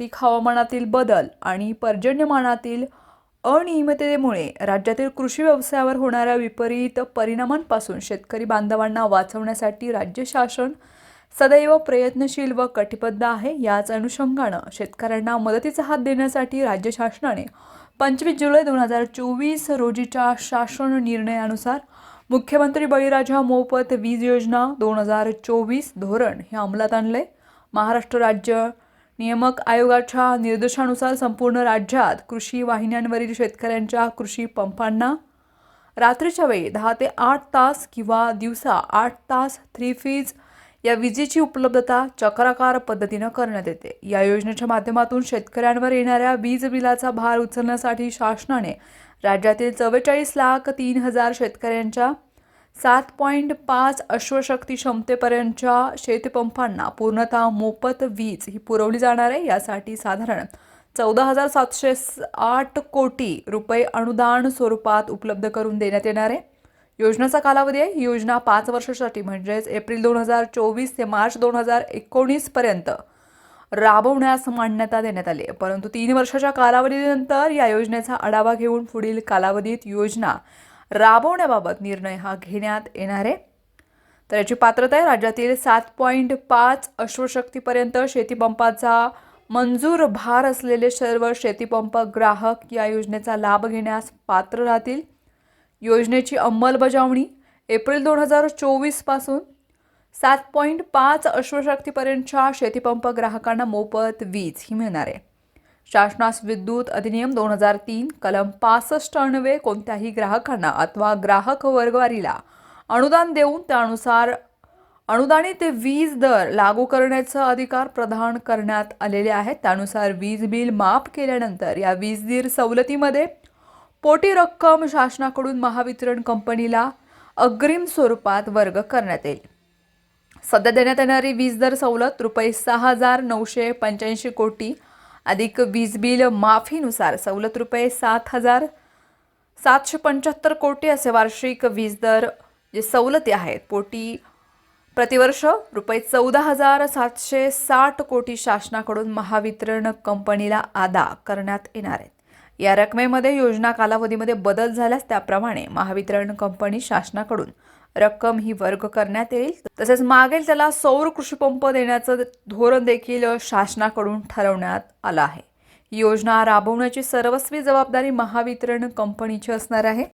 जागतिक हवामानातील बदल आणि पर्जन्यमानातील अनियमिततेमुळे राज्यातील कृषी व्यवसायावर होणाऱ्या विपरीत परिणामांपासून शेतकरी बांधवांना वाचवण्यासाठी राज्य शासन सदैव प्रयत्नशील व कटिबद्ध आहे. याच अनुषंगानं शेतकऱ्यांना मदतीचा हात देण्यासाठी राज्य शासनाने पंचवीस जुलै दोन हजार चोवीस रोजीच्या शासन निर्णयानुसार मुख्यमंत्री बळीराजा मोफत वीज योजना दोन हजार चोवीस धोरण हे अंमलात आणले महाराष्ट्र राज्य नियामक आयोगाच्या निर्देशानुसार संपूर्ण राज्यात कृषी वाहिन्यांवरील शेतकऱ्यांच्या कृषी पंपांना रात्रीच्या वेळी दहा ते आठ तास किंवा दिवसा आठ तास थ्री फीज या विजेची उपलब्धता चक्राकार पद्धतीनं करण्यात येते. या योजनेच्या माध्यमातून शेतकऱ्यांवर येणाऱ्या वीज बिलाचा भार उचलण्यासाठी शासनाने राज्यातील चव्वेचाळीस लाख तीन हजार शेतकऱ्यांच्या सात पॉईंट पाच अश्वशक्ती क्षमतेपर्यंतच्या शेतपंपांना पूर्णतः मोफत वीज ही पुरवली जाणार आहे. यासाठी साधारण चौदा हजार सातशे आठ कोटी रुपये अनुदान स्वरूपात उपलब्ध करून देण्यात येणार आहे. योजनेचा कालावधी आहे. ही योजना पाच वर्षासाठी म्हणजेच एप्रिल दोन हजार चोवीस ते मार्च दोन हजार एकोणीसपर्यंत राबवण्यास मान्यता देण्यात आली आहे. परंतु तीन वर्षाच्या कालावधीनंतर या योजनेचा आढावा घेऊन पुढील कालावधीत योजना राबवण्याबाबत निर्णय हा घेण्यात येणार आहे. तर याची पात्रता आहे राज्यातील सात पॉईंट पाच अश्वशक्तीपर्यंत शेतीपंपाचा मंजूर भार असलेले सर्व शेतीपंप ग्राहक या योजनेचा लाभ घेण्यास पात्र राहतील. योजनेची अंमलबजावणी एप्रिल दोन हजार चोवीसपासून सात पॉईंट पाच अश्वशक्तीपर्यंतच्या शेतीपंप ग्राहकांना मोफत वीज ही मिळणार आहे. शासनास विद्युत अधिनियम दोन हजार तीन कलम पासष्ट अन्वये कोणत्याही ग्राहकांना अथवा ग्राहक वर्गवारीला अनुदान देऊन त्यानुसार अनुदानित वीज दर लागू करण्याचा अधिकार प्रदान करण्यात आलेले आहेत. त्यानुसार वीज बिल माफ केल्यानंतर या वीज दीर सवलतीमध्ये पोटी रक्कम शासनाकडून महावितरण कंपनीला अग्रिम स्वरूपात वर्ग करण्यात येईल. सध्या देण्यात येणारी वीज दर सवलत रुपये सहा हजार नऊशे पंच्याऐंशी कोटी अधिक वीज बिल माफीनुसार सवलत रुपये सात हजार सातशे पंच्याहत्तर कोटी असे वार्षिक वीज दर जे सवलती आहेत पोटी प्रतिवर्ष रुपये चौदा हजार सातशे साठ कोटी शासनाकडून महावितरण कंपनीला अदा करण्यात येणार आहेत. या रकमेमध्ये योजना कालावधीमध्ये बदल झाल्यास त्याप्रमाणे महावितरण कंपनी शासनाकडून रक्कम ही वर्ग करण्यात येईल. तसेच मागेल त्याला सौर कृषीपंप देण्याचं धोरण देखील शासनाकडून ठरवण्यात आलं आहे. ही योजना राबवण्याची सर्वस्वी जबाबदारी महावितरण कंपनीची असणार आहे.